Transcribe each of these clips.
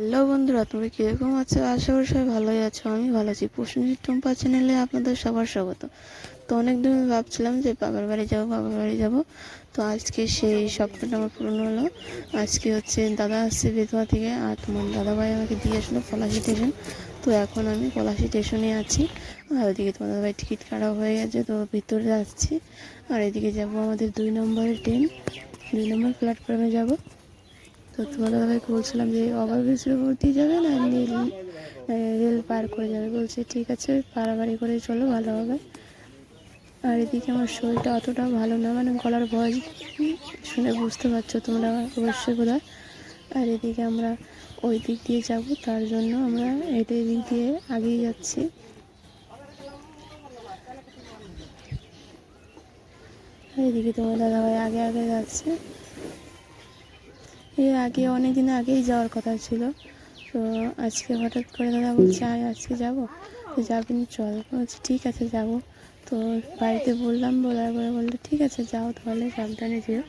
Hello বন্ধুরা তুমি কীরকম আছো? আশা করি সবাই ভালোই আছো, আমি ভালো আছি। প্রসেনজিৎ টুম্পা চ্যানেলে আপনাদের সবার স্বাগত। তো অনেক দিন ভাবছিলাম যে বাবার বাড়ি যাব, বাবার বাড়ি যাব। তো আজকে সেই স্বপ্নটা আমার পূরণ হলো। আজকে হচ্ছে দাদা আসছে বেতুয়া থেকে, আর তোমার দাদাভাই আমাকে দিয়ে আসলো পলাশি স্টেশন। তো এখন আমি পলাশি স্টেশনে আছি। আর ওইদিকে তোমার দাদাভাই টিকিট কাটা হয়ে গেছে, তো ভিতরে যাচ্ছি। আর এদিকে যাব আমাদের দুই নম্বরের ট্রেন। দুই নম্বর প্ল্যাটফর্মে যাব। তো তোমাদের দাদাভাইকে বলছিলাম যে ওভারব্রিজের উপর দিয়ে যাবে না এমনি রেল পার করে যাবে। বলছে, ঠিক আছে পাড়াবাড়ি করে চলো, ভালো হবে। আর এদিকে আমার শরীরটা অতটাও ভালো না মানে গলার ভয় শুনে বুঝতে পারছ তোমরা অবশ্যই বোধহয়। আর এদিকে আমরা ওই দিক দিয়ে যাব, তার জন্য আমরা হেঁটে দিক দিয়ে আগেই যাচ্ছি। এদিকে তোমার দাদাভাই আগে আগে যাচ্ছে। এর আগে অনেক দিন আগেই যাওয়ার কথা ছিল। তো আজকে হঠাৎ করে দাদা বলছে, আয়, আজকে যাব? তো যাবি না, চল। বলছি, ঠিক আছে, যাব। তো বাড়িতে বললাম, বলার পরে বলল, ঠিক আছে, যাও তাহলে, সাবধানে যেও।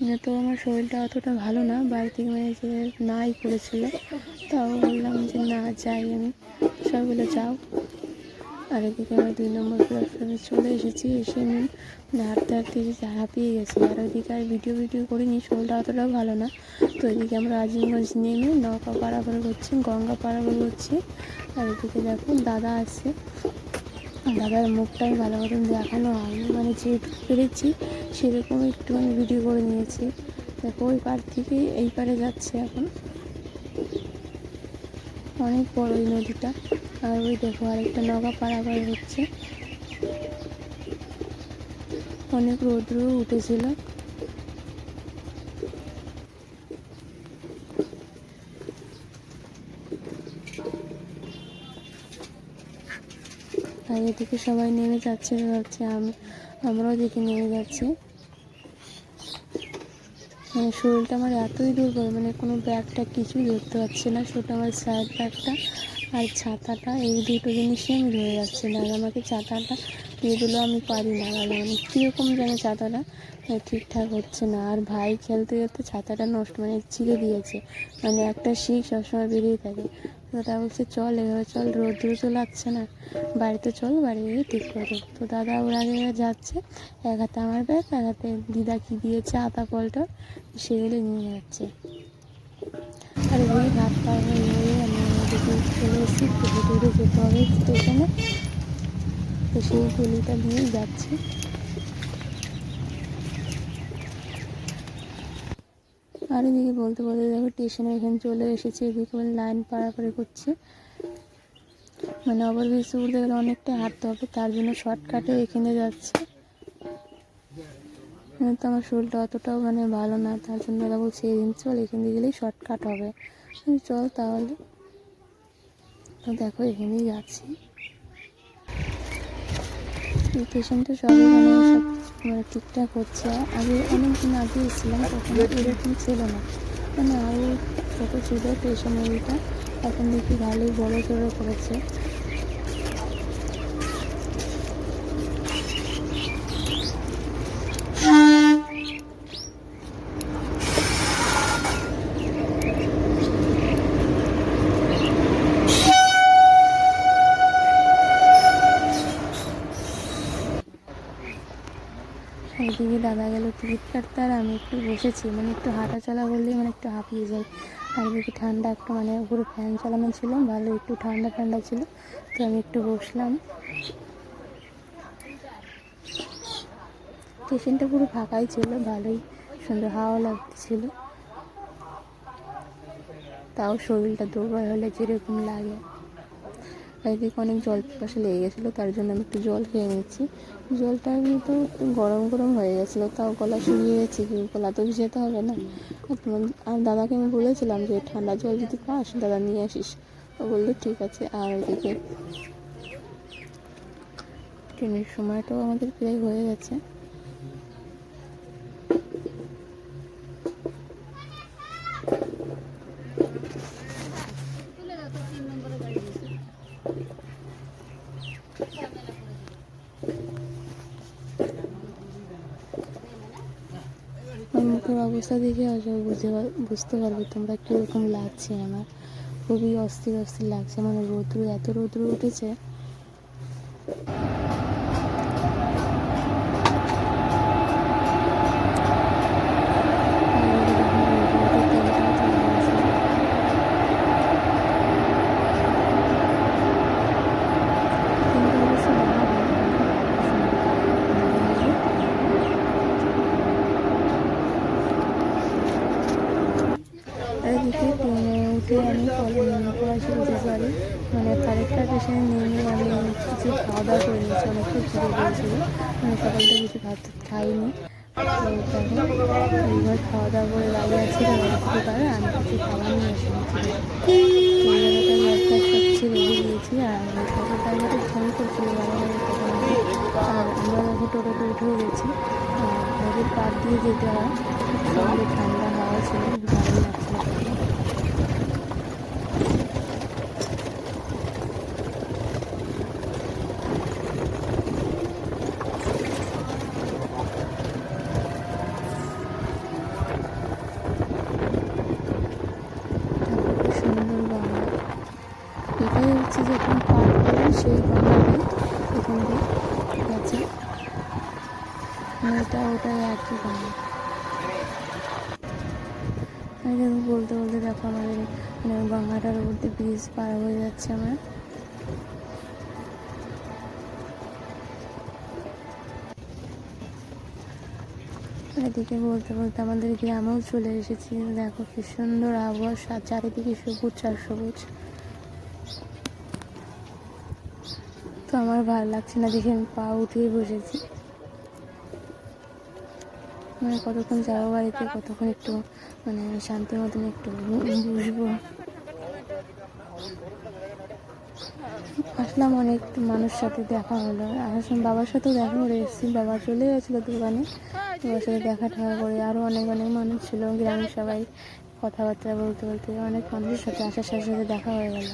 মানে তো আমার শরীরটা অতটা ভালো না, বাড়ি থেকে মানে যে নাই করেছিল তাও বললাম যে, না, যাই আমি সবাই বলে যাও। আর এদিকে আমরা দুই নম্বর প্ল্যাটফর্মে চলে এসেছি, এসে আমি হাঁটতে হাঁটতে এসেছি হাঁপিয়ে গেছি। আর ওইদিকে আর ভিডিও ভিডিও করিনি শরীরটা অতটাও ভালো না। তো এদিকে আমরা আজিমগঞ্জ নেমে নৌকা পারাপার করছি, গঙ্গা পারাপার করছি। আর এদিকে দেখো দাদা আছে। দাদার মুখটা আমি ভালো মতন দেখানো হয়নি। মানে যেটুকু পেরেছি, সেরকম একটু আমি ভিডিও করে নিয়েছি। দেখো, ওই পার থেকে এই পারে যাচ্ছে এখন। অনেক বড় ওই নদীটা। আর ওই দেখো আরেকটা নৌকা পারাপার হচ্ছে। অনেক রৌদ্র উঠেছিল। আর এদিকে সবাই নেমে যাচ্ছে আমি, আমরাও দেখে নেমে যাচ্ছি। মানে শরীরটা আমার এতই দুর্বল মানে কোনো ব্যাগটা কিছুই ধরতে পারছি না শুধু আমার সাইড ব্যাগটা। আর ছাতাটা, এই দুটো জিনিসই আমি ধরে যাচ্ছি না আমাকে ছাতাটা দিয়ে দিলেও আমি পারি না। মানে কীরকম যেন ছাতাটা মানে ঠিকঠাক হচ্ছে না। আর ভাই খেলতে খেলতে ছাতাটা নষ্ট মানে ছিঁড়ে দিয়েছে। মানে একটা শিখ সবসময় বেরিয়ে থাকে। তো দাদা বলছে, চল এভাবে চল রোদ্র তো লাগছে না। বাড়িতে চল, বাড়ি গিয়ে ঠিক করে তো দাদা ওর আগে যাচ্ছে। এক হাতে আমার ব্যাগ, এক হাতে দিদা কী দিয়েছে, আতা ফলটা সেগুলো নিয়ে যাচ্ছে। আর ওই ভাত পাওয়া হয়ে হয়ে আমি ওদিকে চলে এসেছি একটু হেঁটে যেতে হবে স্টেশনে তো সেই গলিটা দিয়েই যাচ্ছি। আর এদিকে বলতে বলতে দেখো স্টেশনে এখানে চলে এসেছি, এদিকে লাইন পাড়াপাড়ি করছে। মানে ওভারব্রিজ উঠতে গেলে অনেকটা হাঁটতে হবে, তার জন্য শর্টকাটে এখানে যাচ্ছে। তো আমার শরীরটা অতটাও মানে ভালো না, তার জন্য দাদা বলছে এদিন চল এখান দিয়ে গেলেই শর্টকাট হবে চল তাহলে। দেখো, এখানেই যাচ্ছি। সবই মানে মানে ঠিকঠাক হচ্ছে। আগে অনেক দিন আগে এসেছিলাম, তখন এরকম ছিল না। মানে আরও ছোটো ছিল স্টেশন এখন দেখি ভালোই বড় জড়ো করেছে। দাদা গেল টিকিট কাটতে আর আমি একটু বসেছি। মানে একটু হাঁটা চলা করলেই মানে একটু হাঁপিয়ে যাই। আর এদিকে ঠান্ডা একটু মানে উপরে ফ্যান চালানো ছিল, ভালো একটু ঠান্ডা ঠান্ডা ছিল, তো আমি একটু বসলাম। স্টেশনটা পুরো ফাঁকাই ছিল, ভালোই সুন্দর হাওয়া লাগতেছিল তাও শরীরটা দুর্বল হলে যেরকম লাগে। আর থেকে অনেক জল পিপাসা লেগে গেছিল, তার জন্য আমি একটু জল খেয়ে নিচ্ছি। জলটা কিন্তু গরম গরম হয়ে গেছিল, তাও গলা শুকিয়ে গেছি, কিন্তু গলা তো ভিজাতে হবে না। আর দাদাকে আমি বলেছিলাম যে, ঠান্ডা জল যদি পাস, দাদা নিয়ে আসিস। ও বলল, ঠিক আছে। আর ওইদিকে ট্রেনের সময়টাও আমাদের প্রায় হয়ে গেছে। আমার মুখের অবস্থা দেখে আসলে বুঝতে বুঝতে পারবে তোমরা কীরকম লাগছে আমার। খুবই অস্থির অস্থির লাগছে মানে রৌদ্র, এত রৌদ্র উঠেছে আর এদিকে দেখো রৌদ্র উঠে তেলটাও চলে গেছে। তেলটা অবশ্য বাড়াবো, এদিকে উঠে আমি পলাশি বসে সরি মানে কারেক্টার স্টেশনে নেমে আমি কিছু খাওয়া দাওয়া করে নিয়েছি অনেকটা খিদে পেয়েছিল মানে সকালটা কিছু ভাত খাইনি। এইবার খাওয়া দাওয়া করে দাঁড়িয়ে আছি কিছু পারে আমি কিছু খাবার নিয়ে এসে তো এই জায়গাটা একটা সব ছেড়ে দিয়েছি আর ফোন আর আমরা টোটোতে উঠেও গেছি, আর পাড় দিয়ে যেতে হয় ঠান্ডা হাওয়া ছিল ভালোই লাগছিল তখন। খুব সুন্দর গঙ্গা এটাই হচ্ছে যখন পার করলাম সেই এটা ওটা একই বলতে বলতে দেখো আমাদের মানে গঙ্গাটার উপর দিয়ে ব্রিজ পার হয়ে যাচ্ছে আমরা। এদিকে বলতে বলতে আমাদের গ্রামেও চলে এসেছি। দেখো কি সুন্দর আবহাওয়া চারিদিকে সবুজ আর সবুজ। আমার ভালো লাগছে না, দেখে আমি পা উঠিয়ে বসেছি। মানে কতক্ষণ যাব বাড়িতে, কতক্ষণ একটু মানে শান্তি মতন একটু বসবো। আসলাম অনেক মানুষ সাথে দেখা হলো। আসলাম বাবার সাথেও দেখা করে এসেছি। বাবা চলে গেছিল দোকানে। বাবার সাথে দেখা টেখা করে আরও অনেক অনেক মানুষ ছিল। গ্রামের সবাই কথাবার্তা বলতে বলতে অনেক মানুষের সাথে, আসার সাথে সাথে দেখা হয়ে গেল।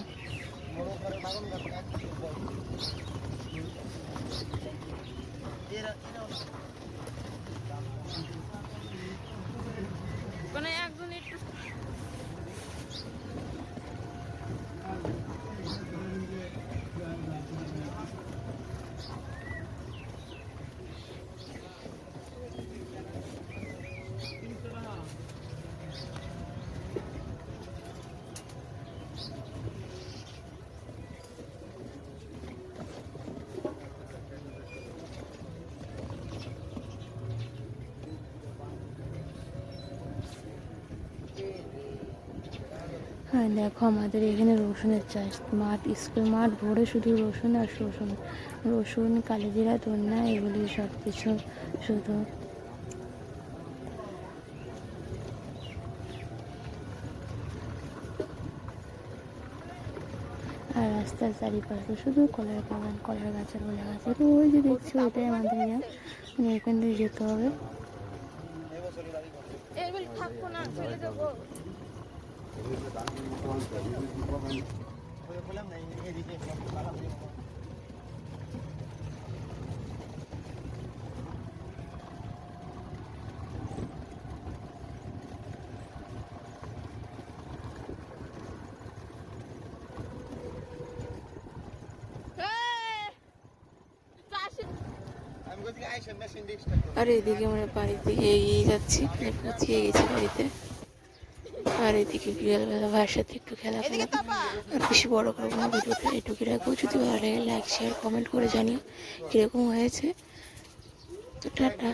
হ্যাঁ দেখো আমাদের এখানে রসুনের চাষ। মাঠ, স্কুল মাঠ, ভরে শুধু রসুন আর রসুন রসুন, কালিজিরা, ধন্যা, এগুলি সব কিছু শুধু। আর রাস্তার চারিপাশে শুধু কলার বাগান, কলার গাছ আর কলা গাছ আর ওই যে দেখছি ওটাই আমাদের মানে এখান দিয়ে যেতে হবে। আর এদিকে আমরা দিকে এগিয়ে যাচ্ছি পৌঁছিয়ে গেছি বাড়িতে। আর এদিকে বিকালবেলা ভাইয়ের সাথে একটু খেলা খেলা আর বেশি বড়ো করে না ভিডিওটা এটুকু রাখব। যদি ভালো লাগে লাইক শেয়ার কমেন্ট করে জানিও কীরকম হয়েছে। তো টাটা।